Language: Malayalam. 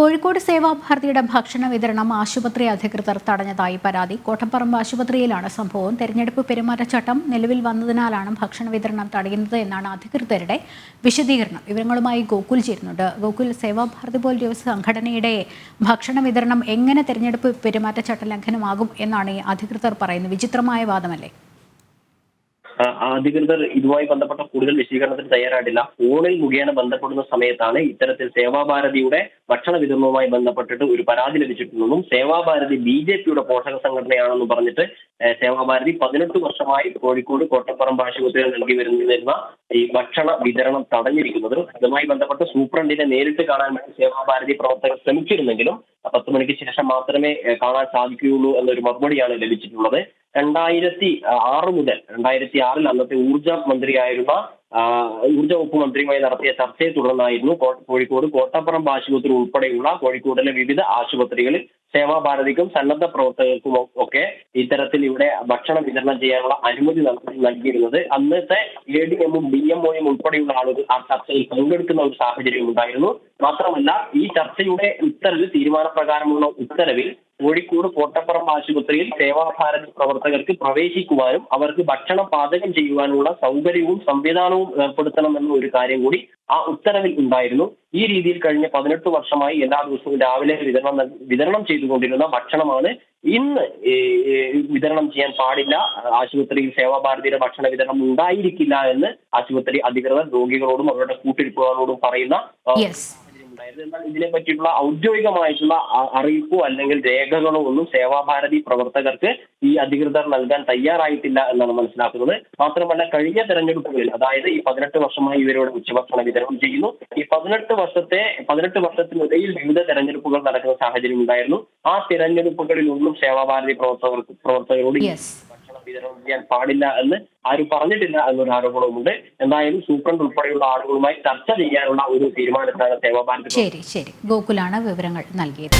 കോഴിക്കോട് സേവാഭാരതിയുടെ ഭക്ഷണ വിതരണം ആശുപത്രി അധികൃതർ തടഞ്ഞതായി പരാതി. കോട്ടപ്പറമ്പ് ആശുപത്രിയിലാണ് സംഭവം. തെരഞ്ഞെടുപ്പ് പെരുമാറ്റച്ചട്ടം നിലവിൽ വന്നതിനാലാണ് ഭക്ഷണ വിതരണം തടയുന്നത് എന്നാണ് അധികൃതരുടെ വിശദീകരണം. വിവരങ്ങളുമായി ഗോകുൽ ചേരുന്നുണ്ട്. ഗോകുൽ സേവാഭാരതി പോലൊരു സംഘടനയുടെ ഭക്ഷണ വിതരണം എങ്ങനെ തെരഞ്ഞെടുപ്പ് പെരുമാറ്റച്ചട്ട ലംഘനമാകും എന്നാണ് ഈ അധികൃതർ പറയുന്നത്. വിചിത്രമായ വാദമല്ലേ? അധികൃതർ ഇതുമായി ബന്ധപ്പെട്ട കൂടുതൽ വിശദീകരണത്തിന് തയ്യാറായിട്ടില്ല. ഫോണിൽ മുഖേന ബന്ധപ്പെടുന്ന സമയത്താണ് ഇത്തരത്തിൽ സേവാഭാരതിയുടെ ഭക്ഷണ വിതരണവുമായി ബന്ധപ്പെട്ടിട്ട് ഒരു പരാതി ലഭിച്ചിട്ടുണ്ടെന്നും സേവാഭാരതി ബി ജെ പിയുടെ പോഷക സംഘടനയാണെന്ന് പറഞ്ഞിട്ട് സേവാഭാരതി പതിനെട്ട് വർഷമായി കോഴിക്കോട് കോട്ടപ്പുറം ആശുപത്രിയിൽ നൽകി വരുന്ന ഈ ഭക്ഷണ വിതരണം തടഞ്ഞിരിക്കുന്നത്. അതുമായി ബന്ധപ്പെട്ട് സൂപ്രണ്ടിനെ നേരിട്ട് കാണാൻ വേണ്ടി സേവാഭാരതി പ്രവർത്തകർ ശ്രമിച്ചിരുന്നെങ്കിലും പത്ത് മണിക്ക് ശേഷം മാത്രമേ കാണാൻ സാധിക്കുകയുള്ളൂ എന്നൊരു മറുപടിയാണ് ലഭിച്ചിട്ടുള്ളത്. രണ്ടായിരത്തി ആറ് മുതൽ രണ്ടായിരത്തി ആറിൽ അന്നത്തെ ഊർജ മന്ത്രിയായിരുന്ന ഊർജ വകുപ്പ് മന്ത്രിയുമായി നടത്തിയ ചർച്ചയെ തുടർന്നായിരുന്നു കോഴിക്കോട് കോട്ടപ്പുറം ആശുപത്രി ഉൾപ്പെടെയുള്ള കോഴിക്കോടിലെ വിവിധ ആശുപത്രികളിൽ സേവാഭാരതിക്കും സന്നദ്ധ പ്രവർത്തകർക്കും ഒക്കെ ഇത്തരത്തിൽ ഇവിടെ ഭക്ഷണം വിതരണം ചെയ്യാനുള്ള അനുമതി നൽകിയിരുന്നത്. അന്നത്തെ എ ഡി എമ്മും എം ഒയും ഉൾപ്പെടെയുള്ള ആളുകൾ ആ ചർച്ചയിൽ പങ്കെടുക്കുന്ന ഒരു സാഹചര്യം ഉണ്ടായിരുന്നു. മാത്രമല്ല ഈ ചർച്ചയുടെ ഉത്തരവ് തീരുമാനപ്രകാരമുള്ള ഉത്തരവിൽ കോഴിക്കോട് കോട്ടപ്പുറം ആശുപത്രിയിൽ സേവാഭാരതി പ്രവർത്തകർക്ക് പ്രവേശിക്കുവാനും അവർക്ക് ഭക്ഷണം പാചകം ചെയ്യുവാനുള്ള സൗകര്യവും സംവിധാനവും ഏർപ്പെടുത്തണമെന്ന ഒരു കാര്യം കൂടി ആ ഉത്തരവിൽ ഉണ്ടായിരുന്നു. ഈ രീതിയിൽ കഴിഞ്ഞ പതിനെട്ട് വർഷമായി എല്ലാ ദിവസവും രാവിലെ വിതരണം വിതരണം ചെയ്തുകൊണ്ടിരുന്ന ഭക്ഷണമാണ് ഇന്ന് വിതരണം ചെയ്യാൻ പാടില്ല. ആശുപത്രിയിൽ സേവാഭാരതിയുടെ ഭക്ഷണ വിതരണം ഉണ്ടായിരിക്കില്ല എന്ന് ആശുപത്രി അധികൃതർ രോഗികളോടും അവരുടെ കൂട്ടിരിപ്പുകാരോടും പറയുന്ന എന്നാൽ ഇതിനെ പറ്റിയിട്ടുള്ള ഔദ്യോഗികമായിട്ടുള്ള അറിയിപ്പോ അല്ലെങ്കിൽ രേഖകളോ ഒന്നും സേവാഭാരതി പ്രവർത്തകർക്ക് ഈ അധികൃതർ നൽകാൻ തയ്യാറായിട്ടില്ല എന്നാണ് മനസ്സിലാക്കുന്നത്. മാത്രമല്ല കഴിഞ്ഞ തെരഞ്ഞെടുപ്പുകളിൽ അതായത് ഈ പതിനെട്ട് വർഷമായി ഇവരോട് ഉച്ചഭക്ഷണ വിതരണം ചെയ്യുന്നു. ഈ പതിനെട്ട് വർഷത്തെ പതിനെട്ട് വർഷത്തിനിടയിൽ വിവിധ തെരഞ്ഞെടുപ്പുകൾ നടക്കുന്ന സാഹചര്യം ഉണ്ടായിരുന്നു. ആ തെരഞ്ഞെടുപ്പുകളിലൊന്നും സേവാഭാരതി പ്രവർത്തകർക്ക് പ്രവർത്തകരോട് വിതരണം ചെയ്യാൻ പാടില്ല എന്ന് ആരും പറഞ്ഞിട്ടില്ല എന്നൊരു ആരോപണവുമുണ്ട്. എന്തായാലും സൂപ്രണ്ട് ഉൾപ്പെടെയുള്ള ആളുകളുമായി ചർച്ച ചെയ്യാനുള്ള ഒരു തീരുമാനത്തിലാണ് സേവാഭാരതി ശരി ശരി. ഗോകുലാണ് വിവരങ്ങൾ നൽകിയത്.